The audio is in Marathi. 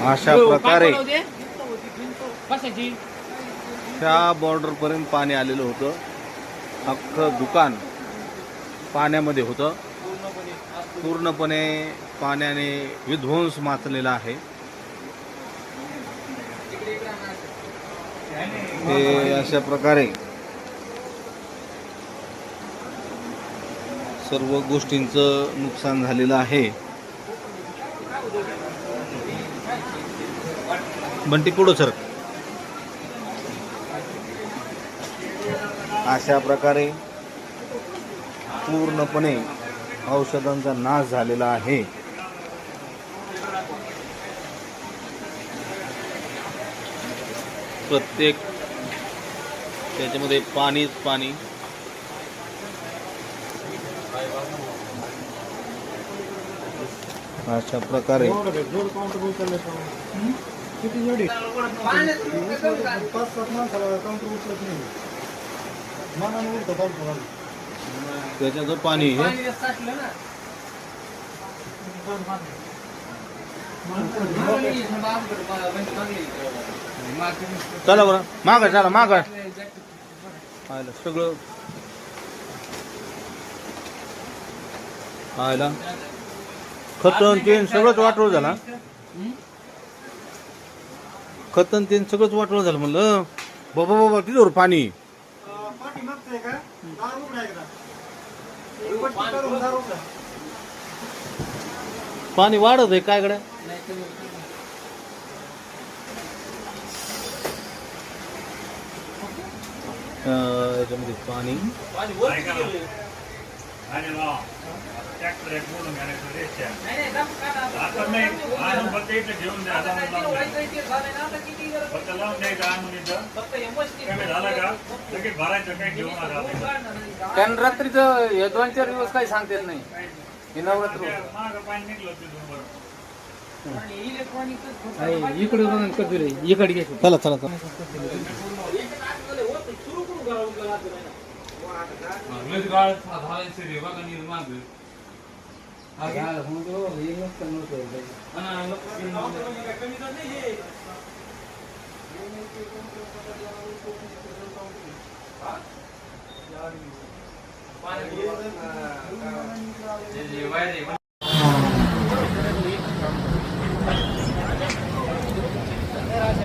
अशा हो, प्रकारे त्या बॉर्डर पर्यंत पाणी आलेलं होतं. अख्खं दुकान पाण्यामध्ये होतं. पूर्णपणे पाण्याने विध्वंस माचलेला आहे. हे अशा प्रकारे सर्व गोष्टींचं नुकसान झालेलं आहे. बंटी पुढं सर? अशा प्रकारे पूर्णपणे औषधांचा नाश झालेला आहे. प्रत्येक त्याच्यामध्ये पाणीच पाणी. अशा प्रकारे किती जोडी पाच सात माणसाला काउंटर उचलत नाही. मनाने उलट काउंटर त्याच्याचं पाणी हे चला बरं. माग चला माग. आयला सगळं. आयला खतन तेन सगळंच वाटोळ झाला खतन तेन सगळंच वाटोळ झालं म्हणलं. बाबा बाबा तिथवर पाणी. पाणी वाढत आहे काय कडे याच्यामध्ये पाणी. घेऊन द्या, लावून द्यायचं आणून इथं. कमी झालं का? लगेच भरायचं काही घेऊन आला कारण रात्रीचं हे दोन चार दिवस काही सांगता येत नाही. हे नवरात्र मागं पाणी निघलं तिथून बरं इकडे बघा कधी रे? इकडे घे. चला चला चला. हा, पाणी